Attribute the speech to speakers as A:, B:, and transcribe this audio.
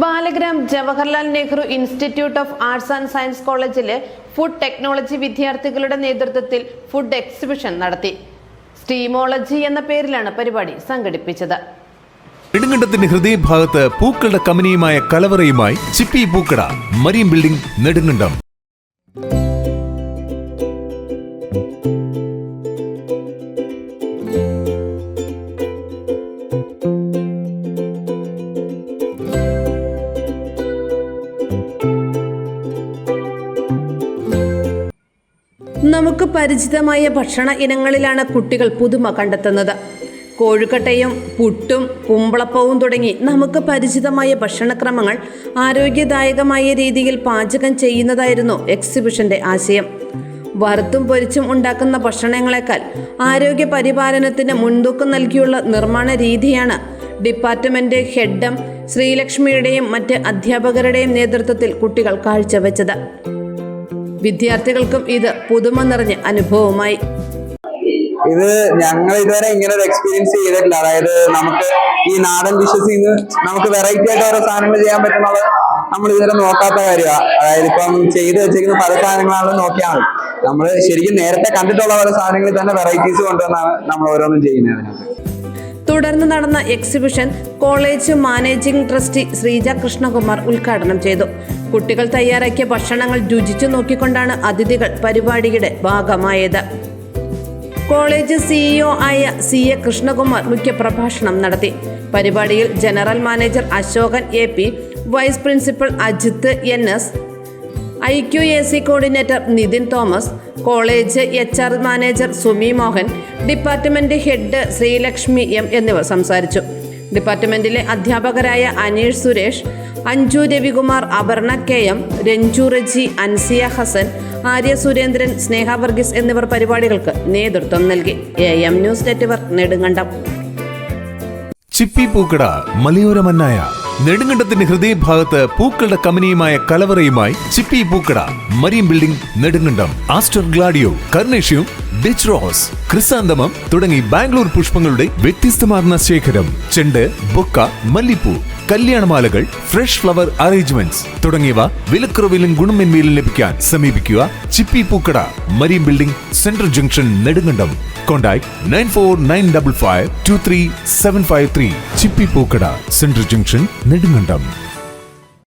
A: Balagram Jawaharlal Nehru institute of arts and science കോളേജിലെ food technology വിദ്യാർത്ഥികളുടെ നേതൃത്വത്തിൽ food exhibition നടത്തി. സ്റ്റീമോളജി എന്ന പേരിലാണ് പരിപാടി സംഘടിപ്പിച്ചത്.
B: നെടുങ്കണ്ടത്തിന്റെ ഹൃദയഭാഗത്ത് പൂക്കളുടെ കമ്പനിയുമായ കലവറയുമായി ചിപ്പി പൂക്കട മരീൻ ബിൽഡിംഗ് നെടുങ്കണ്ടം.
A: നമുക്ക് പരിചിതമായ ഭക്ഷണ ഇനങ്ങളിലാണ് കുട്ടികൾ പുതുമ കണ്ടെത്തുന്നത്. കോഴിക്കട്ടയും പുട്ടും കുമ്പളപ്പവും തുടങ്ങി നമുക്ക് പരിചിതമായ ഭക്ഷണക്രമങ്ങൾ ആരോഗ്യദായകമായ രീതിയിൽ പാചകം ചെയ്യുന്നതായിരുന്നു എക്സിബിഷന്റെ ആശയം. വറുത്തും പൊരിച്ചും ഉണ്ടാക്കുന്ന ഭക്ഷണങ്ങളെക്കാൾ ആരോഗ്യ പരിപാലനത്തിന് മുൻതൂക്കം നൽകിയുള്ള നിർമ്മാണ രീതിയാണ് ഡിപ്പാർട്ട്മെന്റ് ഹെഡം ശ്രീലക്ഷ്മിയുടെയും മറ്റ് അധ്യാപകരുടെയും നേതൃത്വത്തിൽ കുട്ടികൾ കാഴ്ചവെച്ചത്. വിദ്യാർത്ഥികൾക്കും ഇത് പുതുമ നിറഞ്ഞ അനുഭവമായി.
C: ഇത് ഞങ്ങൾ ഇതുവരെ ഇങ്ങനെ ഒരു എക്സ്പീരിയൻസ് ചെയ്തിട്ടില്ല. അതായത് നമുക്ക് ഈ നാടൻ ഡിഷസിൽ നമുക്ക് വെറൈറ്റി ആയിട്ട് ഓരോ സാധനങ്ങൾ ചെയ്യാൻ പറ്റുന്നത് നമ്മൾ ഇതുവരെ നോക്കാത്ത കാര്യമാണ് അതായത് ഇപ്പം ചെയ്ത് വെച്ചിരിക്കുന്ന പല സാധനങ്ങളാണ് നോക്കിയാൽ മതി. നമ്മൾ ശരിക്കും നേരത്തെ കണ്ടിട്ടുള്ള പല സാധനങ്ങളിൽ തന്നെ വെറൈറ്റീസ് കൊണ്ടുവന്നാണ് നമ്മൾ ഓരോന്നും ചെയ്യുന്നത്
A: തുടർന്ന് നടന്ന exhibition college managing trustee Sreeja Krishnakumar ഉദ്ഘാടനം ചെയ്തു. കുട്ടികൾ തയ്യാറാക്കിയ ഭക്ഷണങ്ങൾ രുചിച്ചു നോക്കിക്കൊണ്ടാണ് അതിഥികൾ പരിപാടിയുടെ ഭാഗമായത്. കോളേജ് സിഇഒ ആയ സി എ കൃഷ്ണകുമാർ മുഖ്യപ്രഭാഷണം നടത്തി. പരിപാടിയിൽ general manager Ashokan A P vice principal Ajith N S I Q A C coordinator Nithin Thomas college H R manager Sumi Mohan department head Sreelakshmi M എന്നിവർ സംസാരിച്ചു. ഡിപ്പാർട്ട്മെന്റിലെ അധ്യാപകരായ Aneesh Suresh Anju Ravikumar Aparna K M Ranju Reji Ansiya Hasan Arya Surendran Sneha Varghese എന്നിവർ പരിപാടികൾക്ക് നേതൃത്വം നൽകി. A M news network Nedumkandam.
B: Chippi Pookkada മലയോര മന്നായ നെടുങ്കണ്ടത്തിന്റെ ഹൃദയഭാഗത്ത് പൂക്കളുടെ കമ്പനിയുമായ കലവറയുമായി Chippi Pookkada Mariyam building Nedumkandam aster gladio carnation ditch rose chrysanthemum തുടങ്ങി ബാംഗ്ലൂർ പുഷ്പങ്ങളുടെ വ്യത്യസ്തമാർന്ന ശേഖരം. ചെണ്ട് ബൊക്ക മല്ലിപ്പൂ കല്യാണമാലകൾ ഫ്രഷ് ഫ്ലവർ അറേഞ്ച്മെന്റ്സ് തുടങ്ങിയവ വിലക്കുറവിലും ഗുണമേന്മയിലും ലഭിക്കാൻ സമീപിക്കുക Chippi Pookkada Mareen building central junction Nedumkandam. Contact nine four nine double five two three seven five three Chippi Pookkada central junction Nedumkandam.